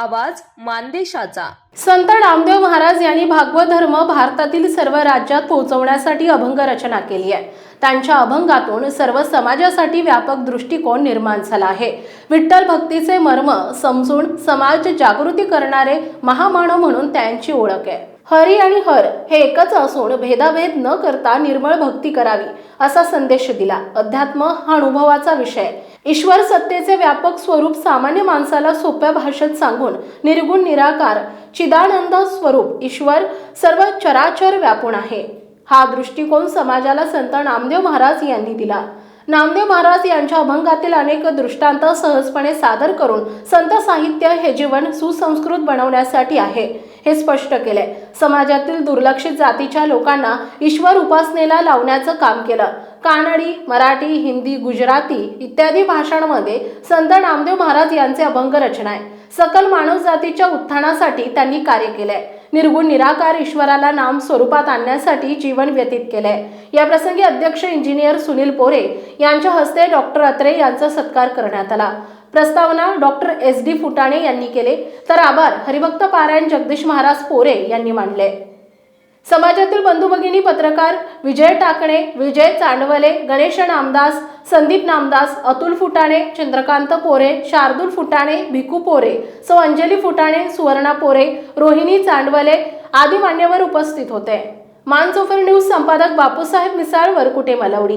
आवाज मानदेशाचा. संत नामदेव महाराज यांनी भागवत धर्म भारतातील सर्व राज्यात पोहोचवण्यासाठी अभंग रचना केली आहे. त्यांच्या अभंगातून सर्व समाजासाठी व्यापक दृष्टिकोन निर्माण झाला आहे. विठ्ठल भक्तीचे मर्म समजून समाज जागृती करणारे महामानव म्हणून त्यांची ओळख आहे. हरी आणि हर हे एकच असून भेदाभेद न करता निर्मळ भक्ती करावी असा संदेश दिला. अध्यात्म हा अनुभवाचा विषय ईश्वर सत्तेचे व्यापक स्वरूप सामान्य माणसाला सोप्या भाषेत सांगून निर्गुण निराकार चिदानंद स्वरूप ईश्वर सर्व चराचर व्यापून आहे. हा दृष्टिकोन समाजाला संत नामदेव महाराज यांनी दिला. नामदेव महाराज यांच्या अभंगातील अनेक दृष्टांत सहजपणे सादर करून संत साहित्य हे जीवन सुसंस्कृत बनवण्यासाठी आहे. हे स्पष्ट केले समाजातील दुर्लक्षित जातीच्या लोकांना ईश्वर उपासनेला लावण्याचं काम केलं. कानडी मराठी हिंदी गुजराती इत्यादी भाषांमध्ये संत नामदेव महाराज यांचे अभंग रचना आहे सकल मानव जातीच्या उत्थानासाठी त्यांनी कार्य केलंय. निर्गुण निराकार ईश्वराला नाम स्वरूपात आणण्यासाठी जीवन व्यतीत केलंय. या प्रसंगी अध्यक्ष इंजिनियर सुनील पोरे यांच्या हस्ते डॉक्टर अत्रे यांचा सत्कार करण्यात आला. प्रस्तावना डॉक्टर एस डी फुटाणे यांनी केले. तर आभार. हरिभक्त पारायण जगदीश महाराज पोरे यांनी मांडले. समाजातील बंधू भगिनी पत्रकार विजय टाकणे विजय चांडवले गणेश नामदास संदीप नामदास अतुल फुटाणे चंद्रकांत पोरे शार्दूल फुटाणे भिकू पोरे सौ अंजली फुटाणे सुवर्णा पोरे रोहिणी चांडवले आदी मान्यवर उपस्थित होते. मानसोफर न्यूज संपादक बापूसाहेब मिसाळ वरकुटे मलवडी.